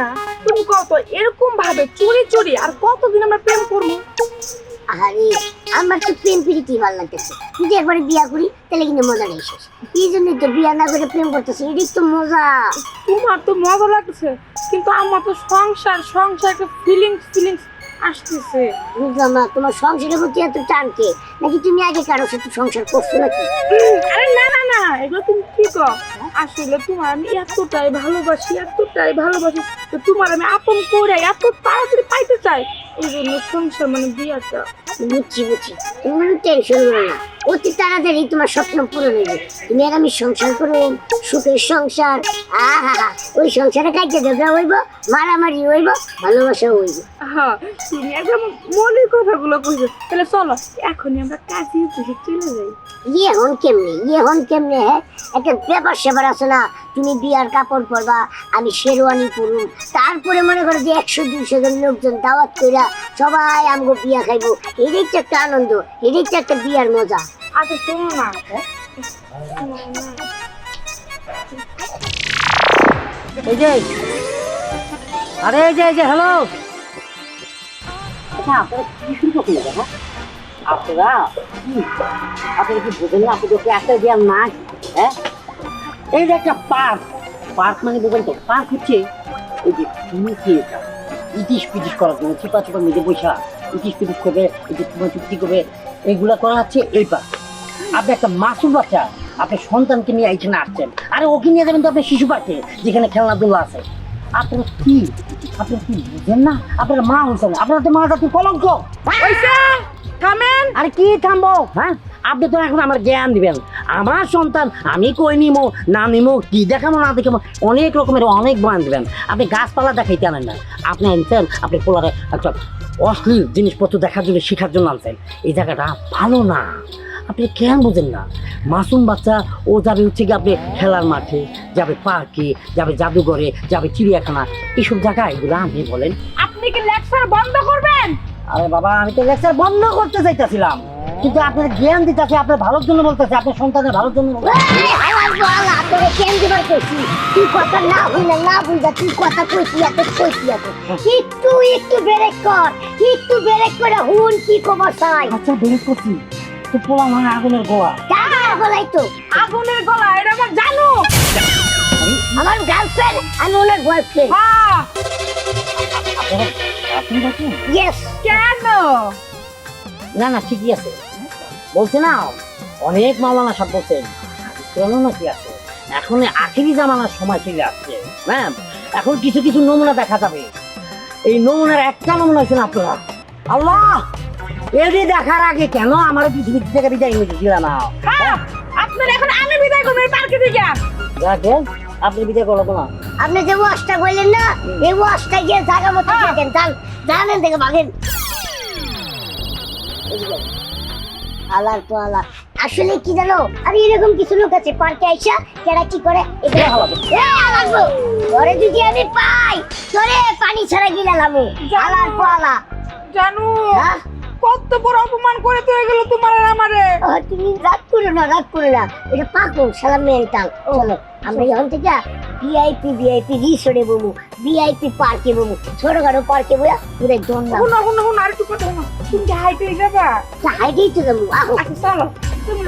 আচ্ছা তুমি কত এরকম ভাবে চুরি চুরি আর কতদিন আমরা প্রেম করব? আরে আমার তো প্রেম প্রীতি ভালো লাগতেছে। যদি একবারে বিয়া করি তাহলে কিন্তু মজা নেই শেষ। এই জন্যই তো বিয়া না করে প্রেম করতেছে এটাই তো মজা। তোমার তো মজা লাগছে কিন্তু আমার তো সংসার সংসার একটা ফিলিংস ফিলিংস আসতেছে। বুঝলাম না তোমার সংসারের প্রতি এত টানকে নাকি তুমি আগে কারোর সাথে সংসার করছ নাকি? আরে না না না এগুলো তুমি কি কর আসলে তোমার আমি এতটাই ভালোবাসি এতটাই ভালোবাসি তো তোমার আমি আপন করে এত তাড়াতাড়ি পাইতে চাই। এই জন্য সংসার মানে বিয়াটা। বুঝছি বুঝছি। তুমি টেনশন করো না। অতি তাড়াতাড়ি তোমার স্বপ্ন পূরণ হয়ে যাবে তুমি আর আমি সংসার করব সুখের সংসার। আহা ওই সংসারে কাইতে ঝগড়া হইব? মারামারি হইব? ভালোবাসা হইব। হ্যাঁ তুমি একদম মনের কথাগুলো কইছো তাহলে চলো এখনই আমরা কাজে দিকে চলে যাই। ইয়ে হন কেমনে ইয়ে হন কেমনে হ্যাঁ? একটা ব্যাপার সেবার আছে না তুমি বিয়ার কাপড় পরবা আমি শেরওয়ানি পরুম। তারপরে মনে করো যে একশো দুইশো জন লোকজন দাওয়াত কইরা সবাই আমগো বিয়া খাইবো। তো একটা আনন্দ তো একটা বিয়ার মজা। আচ্ছা শোনো না এই যে আরে, এই যে এই যে হ্যালো আচ্ছা আপনারা কি শুরু করলেন হ্যাঁ? আপনারা আপনারা কি বোঝেন না আপনাদের একটা দেওয়ার না হ্যাঁ? এই যে একটা পার্ক পার্ক মানে বোঝেন তো, পার্ক হচ্ছে এই যে এটা ইটিস পিটিস করার জন্য চিপা চিপা মেঝে বৈশা ইটিস পিটিস করবে, এই যে তোমার চুক্তি করবে এইগুলা করা হচ্ছে এই পার্ক। আপনি একটা মাসুম বাচ্চা, আপনি সন্তানকে নিয়ে এইখানে আসছেন। আরে, ওকে নিয়ে যাবেন তো আপনি শিশু পার্কে, যেখানে খেলনাধুলা আছে। আপনারা কি? আপনারা কি বুঝেন না? আপনার মা হয়েছেন আপনার তো মা জাতি কলঙ্ক। থামেন। আরে কি থামবো? হ্যাঁ? আপনি তো এখন আমার জ্ঞান দিবেন। আমার সন্তান আমি কই নিমো না নিমো কি দেখাবো না দেখাবো অনেক রকমের অনেক বয়ান দিবেন। আপনি গাছপালা দেখাইতে আনেন না। আপনি আনছেন আপনি পোলারে একটা অশ্লীল জিনিসপত্র দেখার জন্য শেখার জন্য আনছেন। এই জায়গাটা ভালো না। আপনি কেন বুঝেন না? মাসুম বাচ্চা ও যাবে হচ্ছে কি আপনি খেলার মাঠে যাবে পার্কে যাবে জাদুঘরে যাবে চিড়িয়াখানা। এইসব জায়গায় এগুলো আপনি বলেন। আপনি কি লেকচার বন্ধ করবেন? আরে বাবা আমি তো লেকচার বন্ধ করতে চাইতেছিলাম। কিন্তু আপনার জ্ঞান দিতেছে আপনার ভালোর জন্য বলতেছে আপনার সন্তানের ভালোর জন্য তোরে দিবার কইছি। তুই কথা না হইলে না বুঝা তুই কথা কইছি এত কইছি এত। একটু একটু ব্রেক কর একটু ব্রেক করে হুন কি খবর চাই? আচ্ছা করছি। তো পোলা মানে আগুনের গোয়া। টাকা বলাই তো। আগুনের গলা এটা আমার জানো। আমার গার্লফ্রেন্ড আমি ওনার বয়ফ্রেন্ড হ্যাঁ। আপনি ইয়েস কেন? না না ঠিকই আছে। বলছে না অনেক মাওলানা সব বলছেন কেন না কি আছে। এখন আখেরি জামানার সময় চলে আসছে হ্যাঁ এখন কিছু কিছু নমুনা দেখা যাবে। এই নমুনার একটা নমুনা হচ্ছেন আপনারা? আল্লাহ! এদি দেখার আগে কেন আমার পৃথিবী থেকে বিদায় নিয়ে দিল না? হ্যাঁ আপনার এখন আমি বিদায় করবেন পার্কে থেকে। দেখেন আপনি বিদায় করল না। আপনি যে ওয়াশটা বললেন না এই ওয়াশটা গিয়ে জায়গা মতো দেখেন যান জানেন থেকে ভাগেন। আলার তো আলা আসলে কি জানো? আর এরকম কিছু লোক আছে পার্কে আইসা যারা কি করে এগুলো তোরে যদি আমি পাই পানি ছাড়া গিলালাম আলার তো আলা জানো হ্যাঁ? কত বড় অপমান করে তো গেল তোমার আর আমারে। তুমি রাগ করো না রাগ করো না। এটা পাকো সারা মেন্টাল। চলো আমরা যখন থেকে ভিআইপি ভিআইপি রিসোর্টে বমু। ভিআইপি পার্কে বমু। ছোটখাটো পার্কে বইয়া পুরো দোন না শুনো শুনো শুনো আর একটু কথা তুমি কি হাইটে যাবা আচ্ছা চলো তুমি